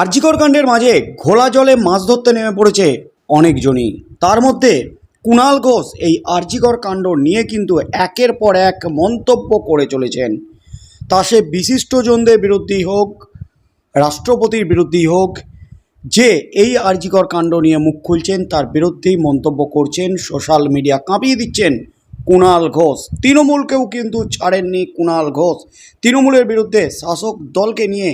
আরজিকর কাণ্ডের মাঝে ঘোলা জলে মাছ ধরতে নেমে পড়েছে অনেকজনই। তার মধ্যে কুণাল ঘোষ এই আরজিকর কাণ্ড নিয়ে কিন্তু একের পর এক মন্তব্য করে চলেছেন। তা সে বিশিষ্টজনদের বিরুদ্ধেই হোক, রাষ্ট্রপতির বিরুদ্ধেই হোক, যে এই আরজিকর কাণ্ড নিয়ে মুখ খুলছেন, তার বিরুদ্ধেই মন্তব্য করছেন, সোশ্যাল মিডিয়া কাঁপিয়ে দিচ্ছেন কুণাল ঘোষ। তৃণমূলকেও কিন্তু ছাড়েননি কুণাল ঘোষ। তৃণমূলের বিরুদ্ধে শাসক দলকে নিয়ে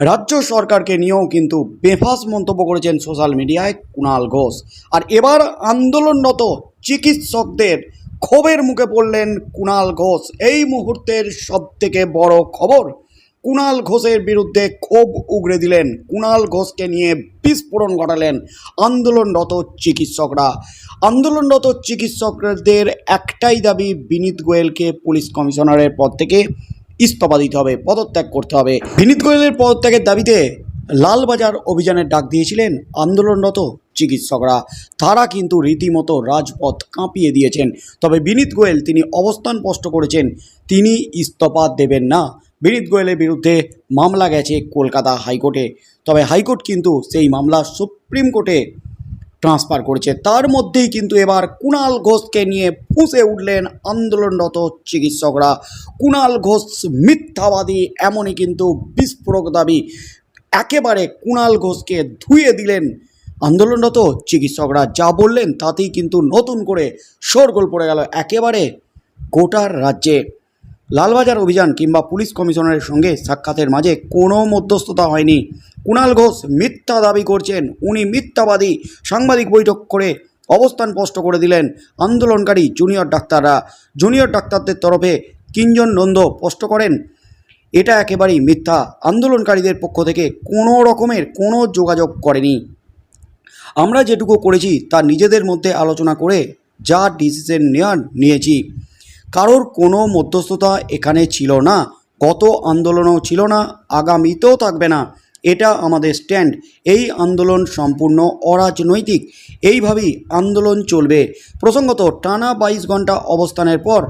রাজ্য সরকারকে নিয়েও কিন্তু বেফাস মন্তব্য করেছেন সোশ্যাল মিডিয়ায় কুণাল ঘোষ। আর এবার আন্দোলনরত চিকিৎসকদের ক্ষোভের মুখে পড়লেন কুণাল ঘোষ। এই মুহূর্তের সবথেকে বড় খবর, কুণাল ঘোষের বিরুদ্ধে ক্ষোভ উগরে দিলেন। কুণাল ঘোষকে নিয়ে বিস্ফোরণ ঘটালেন আন্দোলনরত চিকিৎসকরা। আন্দোলনরত চিকিৎসকদের একটাই দাবি, বিনীত গোয়েলকে পুলিশ কমিশনারের পদ থেকে ইস্তফা দিতে হবে, পদত্যাগ করতে হবে। বিনীত গোয়েলের পদত্যাগের দাবিতে লালবাজার অভিযানের ডাক দিয়েছিলেন আন্দোলনরত চিকিৎসকরা। তারা কিন্তু রীতিমতো রাজপথ কাঁপিয়ে দিয়েছেন। তবে বিনীত গোয়েল তিনি অবস্থান স্পষ্ট করেছেন, তিনি ইস্তফা দেবেন না। বিনীত গোয়েলের বিরুদ্ধে মামলা গেছে কলকাতা হাইকোর্টে। তবে হাইকোর্ট কিন্তু সেই মামলা সুপ্রিম কোর্টে ট্রান্সফার করেছে। তার মধ্যেই কিন্তু এবার কুণাল ঘোষকে নিয়ে ফুঁসে উঠলেন আন্দোলনরত চিকিৎসকরা। কুণাল ঘোষ মিথ্যাবাদী, এমনই কিন্তু বিস্ফোরক দাবি। একেবারে কুণাল ঘোষকে ধুয়ে দিলেন আন্দোলনরত চিকিৎসকরা। যা বললেন তাতেই কিন্তু নতুন করে শোরগোল পড়ে গেল। একেবারে গোটার রাজ্যে লালবাজার অভিযান কিংবা পুলিশ কমিশনারের সঙ্গে সাক্ষাতের মাঝে কোনো মধ্যস্থতা হয়নি। কুণাল ঘোষ মিথ্যা দাবি করছেন। উনি মিথ্যাবাদী। সাংবাদিক বৈঠক করে অবস্থান স্পষ্ট করে দিলেন আন্দোলনকারী জুনিয়র ডাক্তাররা। জুনিয়র ডাক্তারদের তরফে কিঞ্জন নন্দ স্পষ্ট করেন, এটা একেবারেই মিথ্যা। আন্দোলনকারীদের পক্ষ থেকে কোনো রকমের কোনো যোগাযোগ করেনি। আমরা যেটুকু করেছি তা নিজেদের মধ্যে আলোচনা করে যা ডিসিশন নেওয়ার নিয়েছি। কারোর কোনো মধ্যস্থতা এখানে ছিল না গত আন্দোলনও ছিল না, আগামীতেও থাকবে না। এটা আমাদের স্ট্যান্ড। এই আন্দোলন সম্পূর্ণ অরাজনৈতিক। এইভাবেই আন্দোলন চলবে। প্রসঙ্গত, টানা বাইশ ঘণ্টা অবস্থানের পর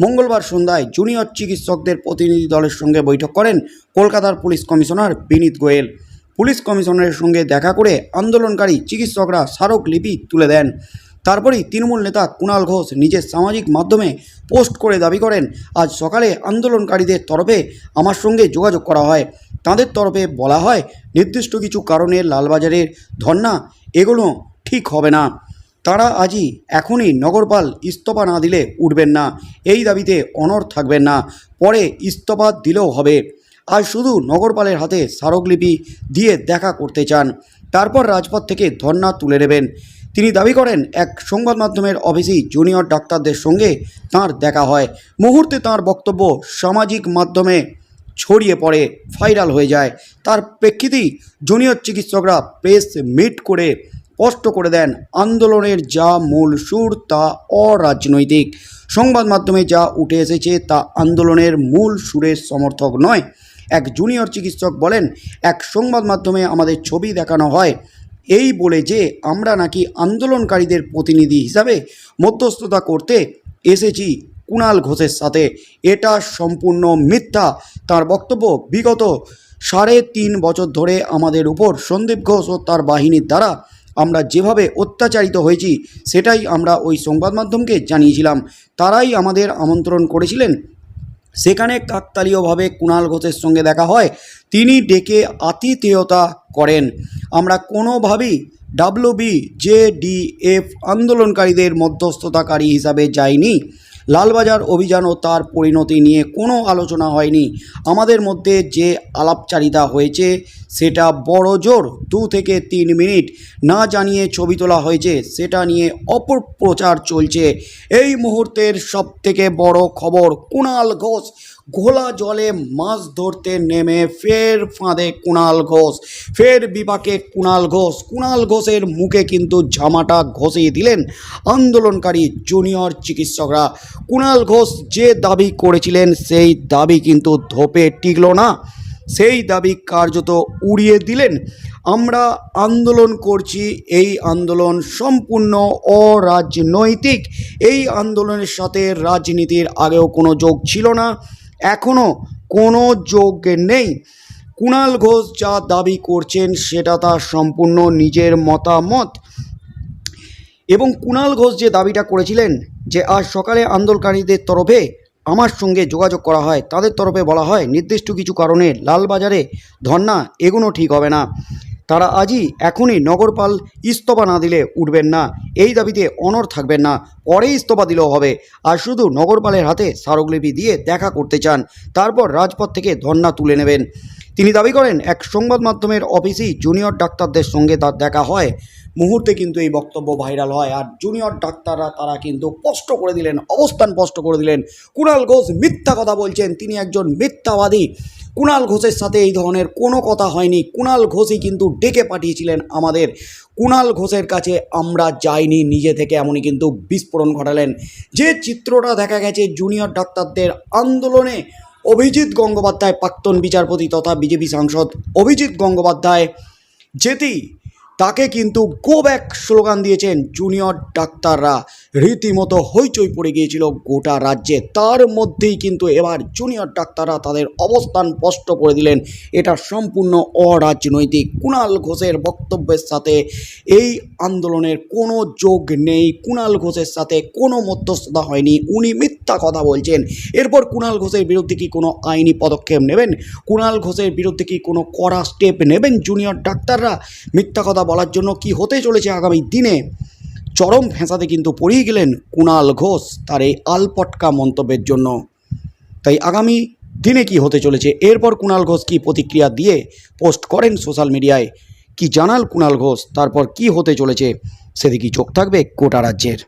মঙ্গলবার সন্ধ্যায় জুনিয়র চিকিৎসকদের প্রতিনিধি দলের সঙ্গে বৈঠক করেন কলকাতার police commissioner Vineet Goyal. Police কমিশনারের সঙ্গে দেখা করে আন্দোলনকারী চিকিৎসকরা স্মারকলিপি তুলে দেন। তারপরেই তৃণমূল নেতা কুণাল ঘোষ নিজের সামাজিক মাধ্যমে পোস্ট করে দাবি করেন, আজ সকালে আন্দোলনকারীদের তরফে আমার সঙ্গে যোগাযোগ করা হয়। তাদের তরফে বলা হয়, নির্দিষ্ট কিছু কারণে লালবাজারের ধর্না এগুলো ঠিক হবে না। তারা আজই এখনই নগরপাল ইস্তফা না দিলে উঠবেন না। এই দাবিতে অনড় থাকবেন না। পরে ইস্তফা দিলেও হবে। আজ শুধু নগরপালের হাতে স্মারকলিপি দিয়ে দেখা করতে চান। তারপর রাজপথ থেকে ধর্না তুলে নেবেন। তিনি দাবি করেন, এক সংবাদ মাধ্যমের অফিসেই জুনিয়র ডাক্তারদের সঙ্গে তার দেখা হয়। মুহূর্তে তার বক্তব্য সামাজিক মাধ্যমে ছড়িয়ে পড়ে, ভাইরাল হয়ে যায়। তার প্রেক্ষিতেই জুনিয়র চিকিৎসকরা প্রেস মিট করে স্পষ্ট করে দেন, আন্দোলনের যা মূল সুর তা অরাজনৈতিক। সংবাদ মাধ্যমে যা উঠে এসেছে তা আন্দোলনের মূল সুরের সমর্থক নয়। এক জুনিয়র চিকিৎসক বলেন, এক সংবাদ মাধ্যমে আমাদের ছবি দেখানো হয় এই বলে যে আমরা নাকি আন্দোলনকারীদের প্রতিনিধি হিসাবে মধ্যস্থতা করতে এসেছি কুণাল ঘোষের সাথে। এটা সম্পূর্ণ মিথ্যা। তার বক্তব্য বিগত সাড়ে তিন বছর ধরে আমাদের উপর সন্দীপ ঘোষ ও তার বাহিনীর দ্বারা আমরা যেভাবে অত্যাচারিত হয়েছি, সেটাই আমরা ওই সংবাদ মাধ্যমকে জানিয়েছিলাম। তারাই আমাদের আমন্ত্রণ করেছিলেন। সেখানে কাকতালীয়ভাবে কুণাল ঘোষের সঙ্গে দেখা হয়। তিনি ডেকে আতিথেয়তা করেন। আমরা কোনোভাবেই ডাব্লিউবি জেডিএফ আন্দোলনকারীদের মধ্যস্থতাকারী হিসাবে যাইনি। লালবাজার অভিযান ও তার পরিণতি নিয়ে কোনো আলোচনা হয়নি। আমাদের মধ্যে যে আলাপচারিতা হয়েছে সেটা বড় জোর, দু থেকে তিন মিনিট। না জানিয়ে ছবি তোলা হয়েছে, সেটা নিয়ে অপপ্রচার চলছে। এই মুহূর্তের সবথেকে বড় খবর, কুণাল ঘোষ। ঘোলা জলে মাছ ধরতে নেমে ফের ফাঁদে কুণাল ঘোষ। ফের বিপাকে কুণাল ঘোষ। কুণাল ঘোষের মুখে কিন্তু জামাটা ঘষিয়ে দিলেন আন্দোলনকারী জুনিয়র চিকিৎসকরা। কুণাল ঘোষ যে দাবি করেছিলেন, সেই দাবি কিন্তু ধোপে টিকল না। সেই দাবি কার্যত উড়িয়ে দিলেন। আমরা আন্দোলন করছি, এই আন্দোলন সম্পূর্ণ অরাজনৈতিক। এই আন্দোলনের সাথে রাজনীতির আগেও কোনো যোগ ছিল না এখনও কোনো যোগ নেই। কুণাল ঘোষ যা দাবি করছেন, সেটা তার সম্পূর্ণ নিজের মতামত। এবং কুণাল ঘোষ যে দাবিটা করেছিলেন, যে আজ সকালে আন্দোলনকারীদের তরফে আমার সঙ্গে যোগাযোগ করা হয়, তাদের তরফে বলা হয়, নির্দিষ্ট কিছু কারণে লালবাজারে ধর্না এগুলো ঠিক হবে না। তারা আজই এখনই নগরপাল ইস্তফা না দিলে উঠবেন না। এই দাবিতে অনর থাকবেন না। পরে ইস্তফা দিলেও হবে। আর শুধু নগরপালের হাতে স্মারকলিপি দিয়ে দেখা করতে চান, তারপর রাজপথ থেকে ধর্না তুলে নেবেন। তিনি দাবি করেন, এক সংবাদ মাধ্যমের অফিসেই জুনিয়র ডাক্তারদের সঙ্গে তার দেখা হয়। মুহূর্তে কিন্তু এই বক্তব্য ভাইরাল হয় আর জুনিয়র ডাক্তাররা তারা কিন্তু স্পষ্ট করে দিলেন, অবস্থান স্পষ্ট করে দিলেন। কুণাল ঘোষ মিথ্যা কথা বলছেন, তিনি একজন মিথ্যাবাদী। কুণাল ঘোষের সাথে এই ধরনের কোনো কথা হয়নি কুণাল ঘোষই কিন্তু ডেকে পাঠিয়েছিলেন আমাদের। কুণাল ঘোষের কাছে আমরা যাইনি, নিজে থেকে এমনই কিন্তু বিস্ফোরণ ঘটালেন। যে চিত্রটা দেখা গেছে জুনিয়র ডাক্তারদের আন্দোলনে, অভিজিৎ গঙ্গোপাধ্যায়, প্রাক্তন বিচারপতি তথা বিজেপি সাংসদ অভিজিৎ গঙ্গোপাধ্যায় যেতেই তাকে কিন্তু গো ব্যাক স্লোগান দিয়েছেন জুনিয়র ডাক্তাররা। রীতিমতো হইচই পড়ে গিয়েছিল গোটা রাজ্যে। তার মধ্যেই কিন্তু এবার জুনিয়র ডাক্তাররা তাদের অবস্থান স্পষ্ট করে দিলেন। এটা সম্পূর্ণ অরাজনৈতিক। কুণাল ঘোষের বক্তব্যের সাথে এই আন্দোলনের কোনো যোগ নেই। কুণাল ঘোষের সাথে কোনো মধ্যস্থতা হয়নি। উনি মিথ্যা কথা বলছেন। এরপর কুণাল ঘোষের বিরুদ্ধে কি কোনো আইনি পদক্ষেপ নেবেন? কুণাল ঘোষের বিরুদ্ধে কি কোনো কড়া স্টেপ নেবেন জুনিয়র ডাক্তাররা? মিথ্যা কথা বলার জন্য কি হতে চলেছে আগামী দিনে? চরম ফেঁসাতে কিন্তু পড়িয়ে গেলেন কুণাল ঘোষ তার এই আলপটকা মন্তব্যের জন্য। তাই আগামী দিনে কি হতে চলেছে? এরপর কুণাল ঘোষ কি প্রতিক্রিয়া দিয়ে পোস্ট করেন সোশ্যাল মিডিয়ায়? কি জানাল কুণাল ঘোষ? তারপর কি হতে চলেছে? সেদিকেই চোখ থাকবে কোটা রাজ্যের।